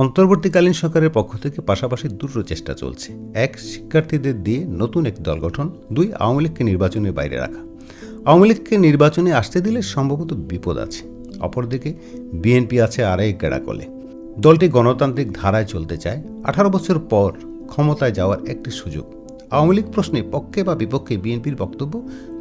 অন্তর্বর্তীকালীন সরকারের পক্ষ থেকে পাশাপাশি দুটো চেষ্টা চলছে। এক, শিক্ষার্থীদের দিয়ে নতুন এক দল গঠন। দুই, আওয়ামী লীগকে নির্বাচনের বাইরে রাখা। আওয়ামী লীগকে নির্বাচনে আসতে দিলে সম্ভবত বিপদ আছে। অপরদিকে, বিএনপি আছে আরেক গেড়াকলে দলটি গণতান্ত্রিক ধারায় চলতে চায়। আঠারো বছর পর ক্ষমতায় যাওয়ার একটি সুযোগ। আওয়ামী লীগ প্রশ্নে পক্ষে বা বিপক্ষে বিএনপির বক্তব্য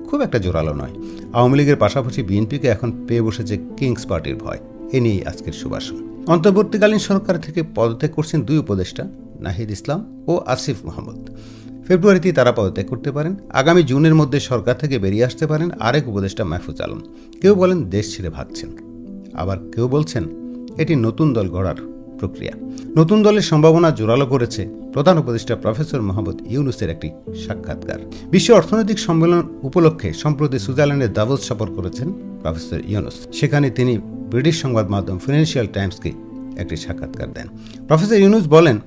খুব একটা জোরালো নয়। আওয়ামী লীগের পাশাপাশি বিএনপিকে এখন পেয়ে বসেছে কিংস পার্টির ভয়। এ নিয়েই আজকের সুবাসন অন্তর্বর্তীকালীন সরকার থেকে পদত্যাগ করছেন দুই উপদেষ্টা, নাহিদ ইসলাম ও আসিফ মোহাম্মদ ফেব্রুয়ারিতেই তারা পদত্যাগ করতে পারেন। আগামী জুনের মধ্যে সরকার থেকে বেরিয়ে আসতে পারেন আরেক উপদেষ্টা মাহফুজ আলম। কেউ বলেন দেশ ছেড়ে ভাগছেন। আবার কেউ বলছেন এটি নতুন দল গড়ার প্রক্রিয়া। নতুন দলের সম্ভাবনা জোরালো করেছে প্রধান উপদেষ্টা প্রফেসর মোহাম্মদ ইউনুসের একটি সাক্ষাৎকার। বিশ্ব অর্থনৈতিক সম্মেলন উপলক্ষে সম্প্রতি সুইজারল্যান্ডে দাভোস সফর করেছেন প্রফেসর ইউনুস। সেখানে তিনি ব্রিটিশ সংবাদ মাধ্যম ফিনান্সিয়াল টাইমসকে একটি সাক্ষাৎকার দেন। প্রফেসর ইউনুস বলেন,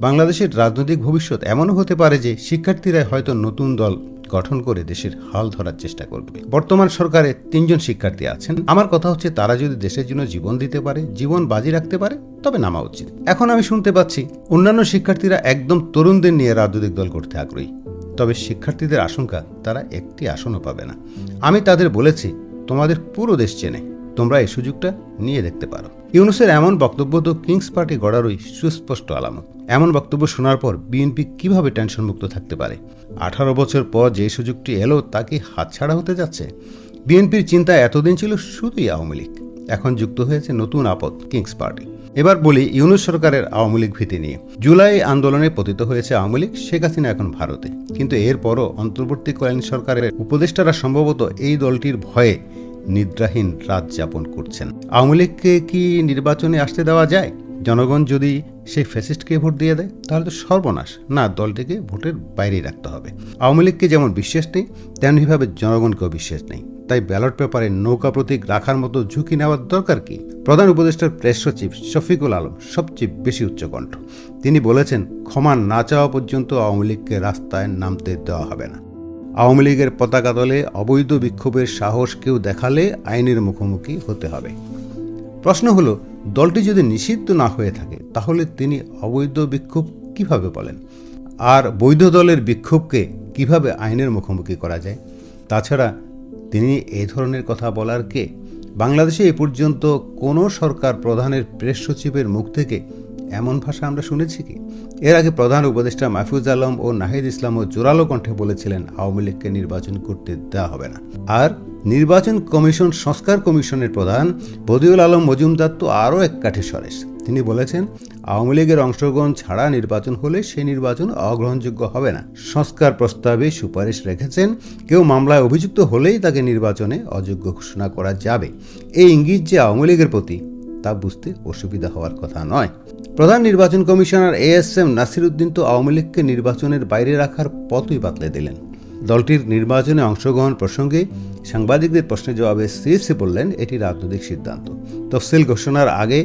বাংলাদেশের রাজনৈতিক ভবিষ্যৎ এমনও হতে পারে যে শিক্ষার্থীরা হয়তো নতুন দল গঠন করে দেশের হাল ধরার চেষ্টা করবে। বর্তমান সরকারে তিনজন শিক্ষার্থী আছেন। আমার কথা হচ্ছে, তারা যদি দেশের জন্য জীবন দিতে পারে, জীবন বাজি রাখতে পারে, তবে নামা উচিত। এখন আমি শুনতে পাচ্ছি, অন্যান্য শিক্ষার্থীরা একদম তরুণদের নিয়ে রাজনৈতিক দল করতে আগ্রহী। তবে শিক্ষার্থীদের আশঙ্কা, তারা একটি আসনও পাবে না। আমি তাদের বলেছি, তোমাদের পুরো দেশ চেনে। তোমরা এই সুযোগটা নিয়ে দেখতে পারো। ইউনুসের এমন বক্তব্য তো কিংস পার্টি গড়ারই সুস্পষ্ট আলামত। এমন বক্তব্য শোনার পর বিএনপি কীভাবে টেনশনমুক্ত থাকতে পারে? আঠারো বছর পর যে সুযোগটি এলো, তা কি হাতছাড়া হতে যাচ্ছে? বিএনপির চিন্তা এতদিন ছিল শুধুই আওয়ামী লীগ। এখন যুক্ত হয়েছে নতুন আপদ কিংস পার্টি। এবার বলি ইউনুস সরকারের আওয়ামী লীগ ভীতি নিয়ে। জুলাই আন্দোলনে পতিত হয়েছে আওয়ামী লীগ, শেখ হাসিনা এখন ভারতে। কিন্তু এরপরও অন্তর্বর্তীকালীন সরকারের উপদেষ্টারা সম্ভবত এই দলটির ভয়ে নিদ্রাহীন রাত যাপন করছেন। আওয়ামী লীগকে কি নির্বাচনে আসতে দেওয়া যায়? জনগণ যদি সেই ফ্যাসিস্টকে ভোট দিয়ে দেয়, তাহলে তো সর্বনাশ। না, দলটিকে ভোটের বাইরেই রাখতে হবে। আওয়ামী লীগকে যেমন বিশ্বাস নেই, তেমনিভাবে জনগণকেও বিশ্বাস নেই। তাই ব্যালট পেপারে নৌকা প্রতীক রাখার মতো ঝুঁকি নেওয়ার দরকার কি? প্রধান উপদেষ্টার প্রেস সচিব শফিকুল আলম সবচেয়ে বেশি উচ্চকণ্ঠ। তিনি বলেছেন, ক্ষমা না চাওয়া পর্যন্ত আওয়ামী লীগকে রাস্তায় নামতে দেওয়া হবে না। আওয়ামী লীগের পতাকা দলে অবৈধ বিক্ষোভের সাহস কেউ দেখালে আইনের মুখোমুখি হতে হবে। প্রশ্ন হলো, দলটি যদি নিষিদ্ধ না হয়ে থাকে, তাহলে তিনি অবৈধ বিক্ষোভ কীভাবে বলেন? আর বৈধ দলের বিক্ষোভকে কীভাবে আইনের মুখোমুখি করা যায়? তাছাড়া তিনি এই ধরনের কথা বলার কে? বাংলাদেশে এ পর্যন্ত কোনো সরকার প্রধানের প্রেস সচিবের মুখ থেকে এমন ভাষা আমরা শুনেছি কি? এর আগে প্রধান উপদেষ্টা মাহফুজ আলম ও নাহিদ ইসলামও জোরালো কণ্ঠে বলেছিলেন, আওয়ামী লীগকে নির্বাচন করতে দেওয়া হবে না। আর নির্বাচন কমিশন, সংস্কার কমিশনের প্রধান বদিউল আলম মজুমদার তো আরও এক কাঠে সরেশ। তিনি বলেছেন, আওয়ামী লীগের অংশগ্রহণ ছাড়া নির্বাচন হলে সেই নির্বাচন অগ্রহণযোগ্য হবে না। সংস্কার প্রস্তাবে সুপারিশ রেখেছেন, কেউ মামলায় অভিযুক্ত হলেই তাকে নির্বাচনে অযোগ্য ঘোষণা করা যাবে। এই ইঙ্গিত যে আওয়ামী লীগের প্রতি তা বুঝতে অসুবিধা হওয়ার কথা নয়। প্রধান নির্বাচন commissioner A S M Nasiruddin তো আওয়ামী লীগকে নির্বাচনের বাইরে রাখার পথই বাতলে দিলেন। দলটির নির্বাচনে অংশগ্রহণ প্রসঙ্গে সাংবাদিকদের প্রশ্নের জবাবে সিএসি বললেন এটি রাজনৈতিক সিদ্ধান্ত। তফসিল ঘোষণার আগে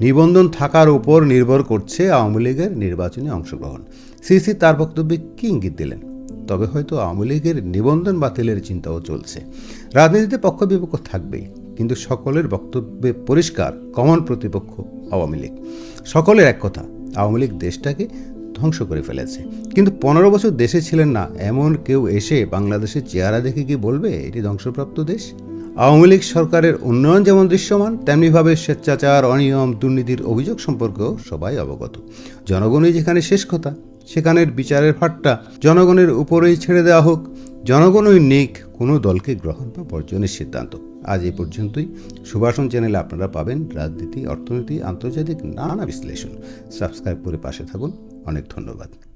নিবন্ধন থাকার উপর নির্ভর করছে আওয়ামী লীগের নির্বাচনে অংশগ্রহণ। সিসি তার বক্তব্যে কি ইঙ্গিত দিলেন? তবে হয়তো আওয়ামী লীগের নিবন্ধন বাতিলের চিন্তাও চলছে। রাজনীতিতে পক্ষ বিপক্ষ থাকবেই। কিন্তু সকলের বক্তব্যে পরিষ্কার কমন প্রতিপক্ষ আওয়ামী লীগ। সকলের এক কথা, আওয়ামী লীগ দেশটাকে ধ্বংস করে ফেলেছে। কিন্তু পনেরো বছর দেশে ছিলেন না, এমন কেউ এসে বাংলাদেশের চেহারা দেখে কি বলবে? এটি ধ্বংসপ্রাপ্ত দেশ। আওয়ামী লীগ সরকারের উন্নয়ন যেমন দৃশ্যমান, তেমনিভাবে স্বেচ্ছাচার, অনিয়ম, দুর্নীতির অভিযোগ সম্পর্কেও সবাই অবগত। জনগণই যেখানে শেষ কথা, সেখানের বিচারের ভাট্টা জনগণের উপরেই ছেড়ে দেওয়া হোক। জনগণই নিক কোনো দলকে গ্রহণ বা বর্জনের সিদ্ধান্ত। আজ এ পর্যন্তই। সুভাষণ চ্যানেলে আপনারা পাবেন রাজনীতি, অর্থনীতি, আন্তর্জাতিক নানা বিশ্লেষণ। সাবস্ক্রাইব করে পাশে থাকুন। অনেক ধন্যবাদ।